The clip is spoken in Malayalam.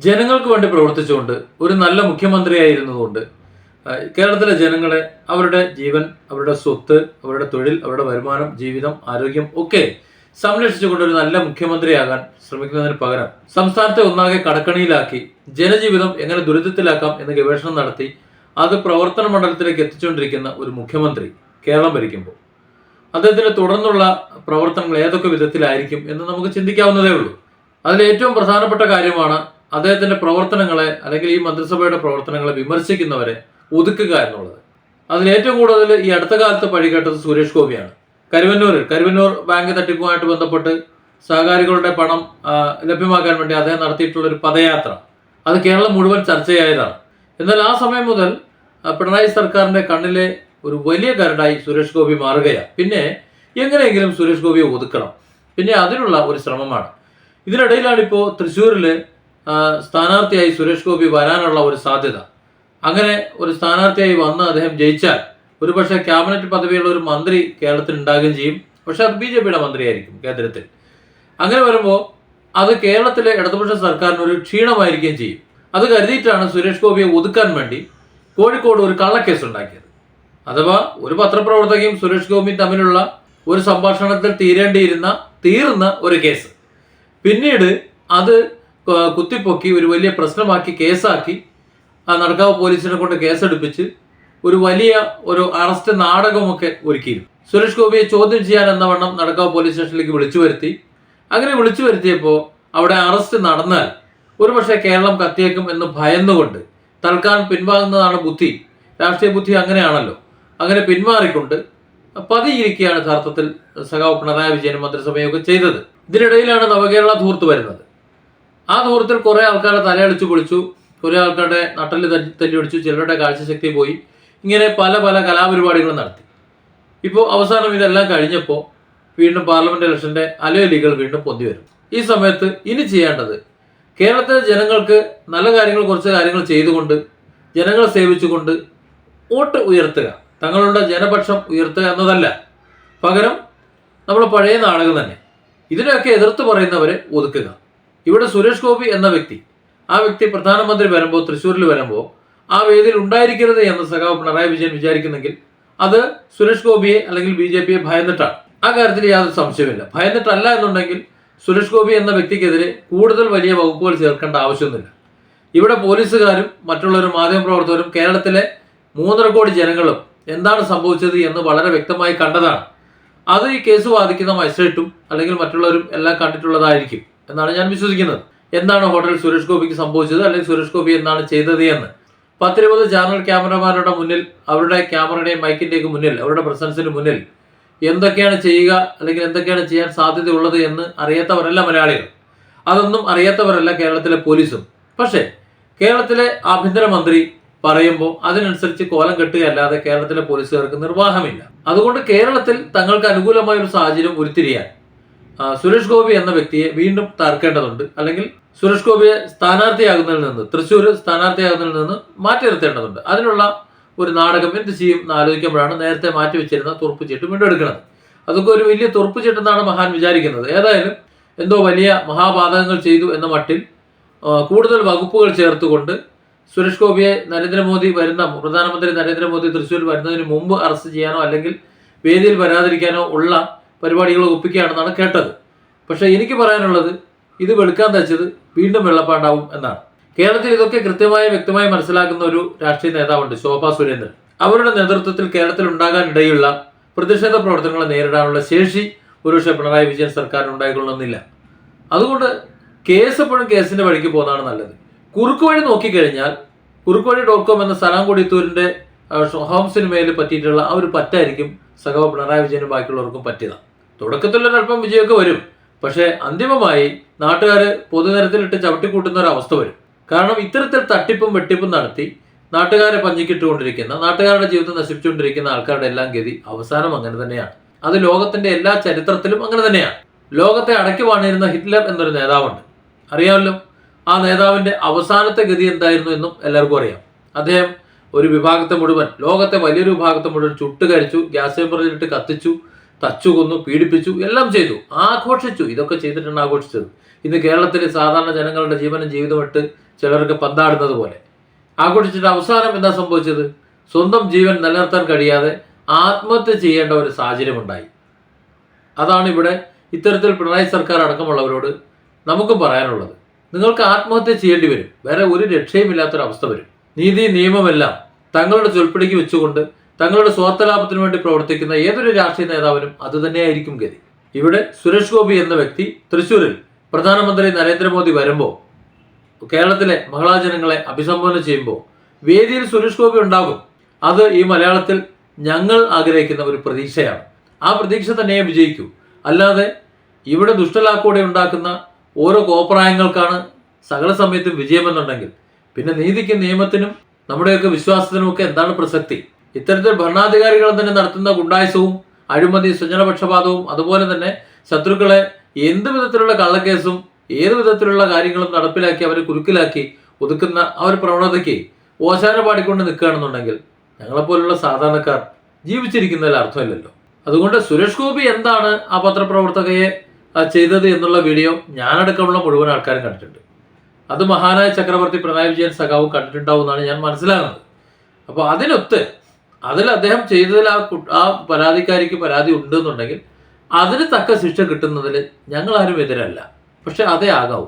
ജനങ്ങൾക്ക് വേണ്ടി പ്രവർത്തിച്ചുകൊണ്ട് ഒരു നല്ല മുഖ്യമന്ത്രിയായിരുന്നതുകൊണ്ട് കേരളത്തിലെ ജനങ്ങളെ അവരുടെ ജീവൻ അവരുടെ സ്വത്ത് അവരുടെ തൊഴിൽ അവരുടെ വരുമാനം ജീവിതം ആരോഗ്യം ഒക്കെ സംരക്ഷിച്ചുകൊണ്ട് ഒരു നല്ല മുഖ്യമന്ത്രിയാകാൻ ശ്രമിക്കുന്നതിന് പകരം സംസ്ഥാനത്തെ ഒന്നാകെ കടക്കണിയിലാക്കി ജനജീവിതം എങ്ങനെ ദുരിതത്തിലാക്കാം എന്ന് ഗവേഷണം നടത്തി അത് പ്രവർത്തന മണ്ഡലത്തിലേക്ക് എത്തിച്ചുകൊണ്ടിരിക്കുന്ന ഒരു മുഖ്യമന്ത്രി കേരളം ഭരിക്കുമ്പോൾ. അദ്ദേഹത്തിന്റെ തുടർന്നുള്ള പ്രവർത്തനങ്ങൾ ഏതൊക്കെ വിധത്തിലായിരിക്കും എന്ന് നമുക്ക് ചിന്തിക്കാവുന്നതേ ഉള്ളൂ. അതിൽ ഏറ്റവും പ്രധാനപ്പെട്ട കാര്യമാണ് അദ്ദേഹത്തിന്റെ പ്രവർത്തനങ്ങളെ അല്ലെങ്കിൽ ഈ മന്ത്രിസഭയുടെ പ്രവർത്തനങ്ങളെ വിമർശിക്കുന്നവരെ ഒതുക്കുക എന്നുള്ളത്. അതിൽ ഏറ്റവും കൂടുതൽ ഈ അടുത്ത കാലത്ത് പഴികേട്ടത് സുരേഷ് ഗോപിയാണ്. കരുവന്നൂരിൽ കരുവന്നൂർ ബാങ്ക് തട്ടിപ്പുമായിട്ട് ബന്ധപ്പെട്ട് സഹകാരികളുടെ പണം ലഭ്യമാക്കാൻ വേണ്ടി അദ്ദേഹം നടത്തിയിട്ടുള്ള ഒരു പദയാത്ര. അത് കേരളം മുഴുവൻ ചർച്ചയായതാണ്. എന്നാൽ ആ സമയം മുതൽ പിണറായി സർക്കാരിന്റെ കണ്ണിലെ ഒരു വലിയ കരടായി സുരേഷ് ഗോപി മാറുകയാണ്. പിന്നെ എങ്ങനെയെങ്കിലും സുരേഷ് ഗോപിയെ ഒതുക്കണം. പിന്നെ അതിനുള്ള ഒരു ശ്രമമാണ്. ഇതിനിടയിലാണ് ഇപ്പോൾ തൃശ്ശൂരിൽ സ്ഥാനാർത്ഥിയായി സുരേഷ് ഗോപി വരാനുള്ള ഒരു സാധ്യത. അങ്ങനെ ഒരു സ്ഥാനാർത്ഥിയായി വന്ന് അദ്ദേഹം ജയിച്ചാൽ ഒരുപക്ഷെ ക്യാബിനറ്റ് പദവിയുള്ള ഒരു മന്ത്രി കേരളത്തിൽ ഉണ്ടാകുകയും ചെയ്യും. പക്ഷെ അത് ബി ജെ പിയുടെ മന്ത്രിയായിരിക്കും കേന്ദ്രത്തിൽ. അങ്ങനെ വരുമ്പോൾ അത് കേരളത്തിലെ ഇടതുപക്ഷ സർക്കാരിന് ഒരു ക്ഷീണമായിരിക്കുകയും ചെയ്യും. അത് കരുതിയിട്ടാണ് സുരേഷ് ഗോപിയെ ഒതുക്കാൻ വേണ്ടി കോഴിക്കോട് ഒരു കള്ളക്കേസ് ഉണ്ടാക്കിയത്. അഥവാ ഒരു പത്രപ്രവർത്തകയും സുരേഷ് ഗോപിയും തമ്മിലുള്ള ഒരു സംഭാഷണത്തിൽ തീരേണ്ടിയിരുന്ന തീർന്ന ഒരു കേസ്. പിന്നീട് അത് കുത്തിപ്പൊക്കി ഒരു വലിയ പ്രശ്നമാക്കി കേസാക്കി ആ നടക്കാവ് പോലീസിനെ കൊണ്ട് കേസെടുപ്പിച്ച് ഒരു വലിയ ഒരു അറസ്റ്റ് നാടകമൊക്കെ ഒരുക്കിയിരുന്നു. സുരേഷ് ഗോപിയെ ചോദ്യം ചെയ്യാൻ എന്ന വണ്ണം നടക്കാവ് പോലീസ് സ്റ്റേഷനിലേക്ക് വിളിച്ചു വരുത്തി. അങ്ങനെ വിളിച്ചു വരുത്തിയപ്പോൾ അവിടെ അറസ്റ്റ് നടന്നാൽ ഒരുപക്ഷെ കേരളം കത്തിയേക്കും എന്ന് ഭയന്നുകൊണ്ട് തൽക്കാലം പിൻവാങ്ങുന്നതാണ് ബുദ്ധി. രാഷ്ട്രീയ ബുദ്ധി അങ്ങനെയാണല്ലോ. അങ്ങനെ പിന്മാറിക്കൊണ്ട് പതിയിരിക്കുകയാണ് യഥാർത്ഥത്തിൽ സഖാവ് പിണറായി വിജയൻ മന്ത്രിസഭയൊക്കെ ചെയ്തത്. ഇതിനിടയിലാണ് നവകേരള ധൂർത്ത് വരുന്നത്. ആ ദൂരത്തിൽ കുറെ ആൾക്കാരെ തലയടിച്ചു പൊളിച്ചു. കുറെ ആൾക്കാരുടെ നട്ടൽ തല്ലി തല്ലിയൊടിച്ചു ചിലരുടെ കാഴ്ചശക്തി പോയി. ഇങ്ങനെ പല പല കലാപരിപാടികളും നടത്തി. ഇപ്പോൾ അവസാനം ഇതെല്ലാം കഴിഞ്ഞപ്പോൾ വീണ്ടും പാർലമെന്റ് ഇലക്ഷന്റെ അലയലികൾ വീണ്ടും പൊന്തി വരും. ഈ സമയത്ത് ഇനി ചെയ്യേണ്ടത് കേരളത്തിലെ ജനങ്ങൾക്ക് നല്ല കാര്യങ്ങൾ കുറച്ച് കാര്യങ്ങൾ ചെയ്തുകൊണ്ട് ജനങ്ങളെ സേവിച്ചുകൊണ്ട് വോട്ട് ഉയർത്തുക. തങ്ങളുടെ ജനപക്ഷം ഉയർത്തുക എന്നതല്ല. പകരം നമ്മൾ പഴയ നാടകം തന്നെ. ഇതിനെയൊക്കെ എതിർത്ത് പറയുന്നവരെ ഒതുക്കുക. ഇവിടെ സുരേഷ് ഗോപി എന്ന വ്യക്തി ആ വ്യക്തി പ്രധാനമന്ത്രി വരുമ്പോൾ തൃശ്ശൂരിൽ വരുമ്പോൾ ആ വേദിയിൽ ഉണ്ടായിരിക്കരുത് എന്ന് സഖാവ് പിണറായി വിജയൻ വിചാരിക്കുന്നെങ്കിൽ അത് സുരേഷ് ഗോപിയെ അല്ലെങ്കിൽ ബി ജെ പിയെ ഭയന്നിട്ടാണ്. ആ കാര്യത്തിൽ യാതൊരു സംശയമില്ല ഭയന്നിട്ടല്ല എന്നുണ്ടെങ്കിൽ സുരേഷ് ഗോപി എന്ന വ്യക്തിക്കെതിരെ കൂടുതൽ വലിയ വകുപ്പുകൾ ചേർക്കേണ്ട ആവശ്യമൊന്നുമില്ല. ഇവിടെ പോലീസുകാരും മറ്റുള്ളവരും മാധ്യമപ്രവർത്തകരും കേരളത്തിലെ മൂന്നര കോടി ജനങ്ങളും എന്താണ് സംഭവിച്ചത് എന്ന് വളരെ വ്യക്തമായി കണ്ടതാണ്. അത് ഈ കേസ് വാദിക്കുന്ന മജിസ്ട്രേറ്റും അല്ലെങ്കിൽ മറ്റുള്ളവരും എല്ലാം കണ്ടിട്ടുള്ളതായിരിക്കും. എന്നാണ് ഞാൻ വിശ്വസിക്കുന്നത്. എന്താണ് ഹോട്ടൽ സുരേഷ് ഗോപിക്ക് സംഭവിച്ചത്? അല്ലെങ്കിൽ സുരേഷ് ഗോപി എന്താണ് ചെയ്തത് എന്ന്? പത്തിരുപത് ചാനൽ ക്യാമറമാരുടെ മുന്നിൽ അവരുടെ ക്യാമറയുടെയും മൈക്കിന്റെയൊക്കെ മുന്നിൽ അവരുടെ പ്രസൻസിന് മുന്നിൽ എന്തൊക്കെയാണ് ചെയ്യുക അല്ലെങ്കിൽ എന്തൊക്കെയാണ് ചെയ്യാൻ സാധ്യതയുള്ളത് എന്ന് അറിയാത്തവരല്ല മലയാളികൾ. അതൊന്നും അറിയാത്തവരല്ല കേരളത്തിലെ പോലീസും. പക്ഷേ കേരളത്തിലെ ആഭ്യന്തരമന്ത്രി പറയുമ്പോൾ അതിനനുസരിച്ച് കോലം കെട്ടുകയല്ലാതെ കേരളത്തിലെ പോലീസുകാർക്ക് നിർവാഹമില്ല. അതുകൊണ്ട് കേരളത്തിൽ തങ്ങൾക്ക് അനുകൂലമായ ഒരു സാഹചര്യം ഉരുത്തിരിയാൻ സുരേഷ് ഗോപി എന്ന വ്യക്തിയെ വീണ്ടും തർക്കേണ്ടതുണ്ട്. അല്ലെങ്കിൽ സുരേഷ് ഗോപിയെ സ്ഥാനാർത്ഥിയാകുന്നതിൽ നിന്ന് തൃശ്ശൂർ സ്ഥാനാർത്ഥിയാകുന്നതിൽ നിന്ന് മാറ്റി നിർത്തേണ്ടതുണ്ട്. അതിനുള്ള ഒരു നാടകം എന്ത് ചെയ്യും എന്ന് ആലോചിക്കുമ്പോഴാണ് നേരത്തെ മാറ്റി വെച്ചിരുന്ന തുറപ്പ് ചീട്ട് വീണ്ടും എടുക്കുന്നത്. അതൊക്കെ ഒരു വലിയ തുറപ്പ് ചീട്ടെന്നാണ് മഹാൻ വിചാരിക്കുന്നത്. ഏതായാലും എന്തോ വലിയ മഹാപാതകങ്ങൾ ചെയ്തു എന്ന മട്ടിൽ കൂടുതൽ വകുപ്പുകൾ ചേർത്തുകൊണ്ട് സുരേഷ് ഗോപിയെ നരേന്ദ്രമോദി വരുന്ന പ്രധാനമന്ത്രി നരേന്ദ്രമോദി തൃശ്ശൂർ വരുന്നതിന് മുമ്പ് അറസ്റ്റ് ചെയ്യാനോ അല്ലെങ്കിൽ വേദിയിൽ വരാതിരിക്കാനോ ഉള്ള പരിപാടികൾ ഒപ്പിക്കുകയാണെന്നാണ് കേട്ടത്. പക്ഷേ എനിക്ക് പറയാനുള്ളത് ഇത് വെളുക്കാൻ തച്ചത് വീണ്ടും വെള്ളപ്പാണ്ടാവും എന്നാണ്. കേരളത്തിൽ ഇതൊക്കെ കൃത്യമായി വ്യക്തമായി മനസ്സിലാക്കുന്ന ഒരു രാഷ്ട്രീയ നേതാവുണ്ട് ശോഭാ സുരേന്ദ്രൻ. അവരുടെ നേതൃത്വത്തിൽ കേരളത്തിൽ ഉണ്ടാകാനിടയുള്ള പ്രതിഷേധ പ്രവർത്തനങ്ങളെ നേരിടാനുള്ള ശേഷി ഒരുപക്ഷെ പിണറായി വിജയൻ സർക്കാരിന് ഉണ്ടായിക്കൊള്ളണമെന്നില്ല അതുകൊണ്ട് കേസ് എപ്പോഴും കേസിന്റെ വഴിക്ക് പോകുന്നതാണ് നല്ലത്. കുറുക്ക് വഴി നോക്കിക്കഴിഞ്ഞാൽ കുറുക്ക് വഴി ഡോട്ട് കോം എന്ന സലാം കൊടിത്തൂരിന്റെ ഹോം സിനിമയിൽ പറ്റിയിട്ടുള്ള ആ ഒരു പറ്റായിരിക്കും സഹോ പിണറായി വിജയനും ബാക്കിയുള്ളവർക്കും പറ്റിയത് തുടക്കത്തിൽ അല്പം വിജയമൊക്കെ വരും. പക്ഷേ അന്തിമമായി നാട്ടുകാർ പൊതുനിരത്തിലിട്ട് ചവിട്ടിക്കൂട്ടുന്ന ഒരു അവസ്ഥ വരും. കാരണം ഇത്തരത്തിൽ തട്ടിപ്പും വെട്ടിപ്പും നടത്തി നാട്ടുകാരെ പഞ്ഞിക്കിട്ടുകൊണ്ടിരിക്കുന്ന നാട്ടുകാരുടെ ജീവിതം നശിപ്പിച്ചുകൊണ്ടിരിക്കുന്ന ആൾക്കാരുടെ എല്ലാം ഗതി അവസാനം അങ്ങനെ തന്നെയാണ്. അത് ലോകത്തിന്റെ എല്ലാ ചരിത്രത്തിലും അങ്ങനെ തന്നെയാണ്. ലോകത്തെ അടക്കി വാണിരുന്ന ഹിറ്റ്ലർ എന്നൊരു നേതാവുണ്ട്. അറിയാമല്ലോ ആ നേതാവിന്റെ അവസാനത്തെ ഗതി എന്തായിരുന്നു എന്നും എല്ലാവർക്കും അറിയാം. അദ്ദേഹം ഒരു വിഭാഗത്തെ മുഴുവൻ ലോകത്തെ വലിയൊരു വിഭാഗത്തെ മുഴുവൻ ചുട്ടുകരിച്ചു ഗ്യാസ് ചേമ്പറിലിട്ട് കത്തിച്ചു തച്ചു കൊന്നു പീഡിപ്പിച്ചു എല്ലാം ചെയ്തു. ആഘോഷിച്ചു. ഇതൊക്കെ ചെയ്തിട്ടാണ് ആഘോഷിച്ചത്. ഇന്ന് കേരളത്തിലെ സാധാരണ ജനങ്ങളുടെ ജീവനും ജീവിതമിട്ട് ചിലർക്ക് പന്താടുന്നത് പോലെ. ആഘോഷിച്ചിട്ട് അവസാനം എന്താ സംഭവിച്ചത്? സ്വന്തം ജീവൻ നിലനിർത്താൻ കഴിയാതെ ആത്മഹത്യ ചെയ്യേണ്ട ഒരു സാഹചര്യം ഉണ്ടായി അതാണ് ഇവിടെ ഇത്തരത്തിൽ പിണറായി സർക്കാർ അടക്കമുള്ളവരോട് നമുക്കും പറയാനുള്ളത്. നിങ്ങൾക്ക് ആത്മഹത്യ ചെയ്യേണ്ടി വരും. വേറെ ഒരു രക്ഷയുമില്ലാത്തൊരവസ്ഥ വരും. നീതി നിയമമെല്ലാം തങ്ങളുടെ ചൊൽപ്പിടിക്ക് വെച്ചുകൊണ്ട് തങ്ങളുടെ സ്വാർത്ഥ ലാഭത്തിനു വേണ്ടി പ്രവർത്തിക്കുന്ന ഏതൊരു രാഷ്ട്രീയ നേതാവിനും അതുതന്നെയായിരിക്കും ഗതി. ഇവിടെ സുരേഷ് ഗോപി എന്ന വ്യക്തി തൃശൂരിൽ പ്രധാനമന്ത്രി നരേന്ദ്രമോദി വരുമ്പോൾ കേരളത്തിലെ മഹിളാജനങ്ങളെ അഭിസംബോധന ചെയ്യുമ്പോൾ വേദിയിൽ സുരേഷ് ഗോപി ഉണ്ടാകും. അത് ഈ മലയാളത്തിൽ ഞങ്ങൾ ആഗ്രഹിക്കുന്ന ഒരു പ്രതീക്ഷയാണ്. ആ പ്രതീക്ഷ തന്നെ വിജയിക്കൂ. അല്ലാതെ ഇവിടെ ദുഷ്ടലാക്കോടെ ഉണ്ടാക്കുന്ന ഓരോ കോപ്രായങ്ങൾക്കാണ് സകല സമയത്തും വിജയമെന്നുണ്ടെങ്കിൽ പിന്നെ നീതിക്കും നിയമത്തിനും നമ്മുടെയൊക്കെ വിശ്വാസത്തിനുമൊക്കെ എന്താണ് പ്രസക്തി? ഇത്തരത്തിൽ ഭരണാധികാരികൾ തന്നെ നടത്തുന്ന ഗുണ്ടായുസവും അഴിമതി സ്വജനപക്ഷപാതവും അതുപോലെ തന്നെ ശത്രുക്കളെ എന്ത് വിധത്തിലുള്ള കള്ളക്കേസും ഏത് വിധത്തിലുള്ള കാര്യങ്ങളും നടപ്പിലാക്കി അവരെ കുരുക്കിലാക്കി ഒതുക്കുന്ന ആ ഒരു പ്രവണതയ്ക്ക് ഓശാന പാടിക്കൊണ്ട് നിൽക്കുകയാണെന്നുണ്ടെങ്കിൽ ഞങ്ങളെപ്പോലുള്ള സാധാരണക്കാർ ജീവിച്ചിരിക്കുന്നതിൽ അർത്ഥമില്ലല്ലോ. അതുകൊണ്ട് സുരേഷ് ഗോപി എന്താണ് ആ പത്രപ്രവർത്തകയെ ചെയ്തത് എന്നുള്ള വീഡിയോ ഞാനടക്കമുള്ള മുഴുവൻ ആൾക്കാരും കണ്ടിട്ടുണ്ട്. അത് മഹാനായ ചക്രവർത്തി പിണറായി വിജയൻ സഖാവും കണ്ടിട്ടുണ്ടാവും എന്നാണ് ഞാൻ മനസ്സിലാകുന്നത്. അപ്പോൾ അതിനൊത്ത് അതിൽ അദ്ദേഹം ചെയ്തതിൽ ആ ആ പരാതിക്കാരിക്ക് പരാതി ഉണ്ടെന്നുണ്ടെങ്കിൽ അതിന് തക്ക ശിക്ഷ കിട്ടുന്നതിൽ ഞങ്ങൾ ആരും എതിരല്ല. പക്ഷെ അതേ ആകാവൂ.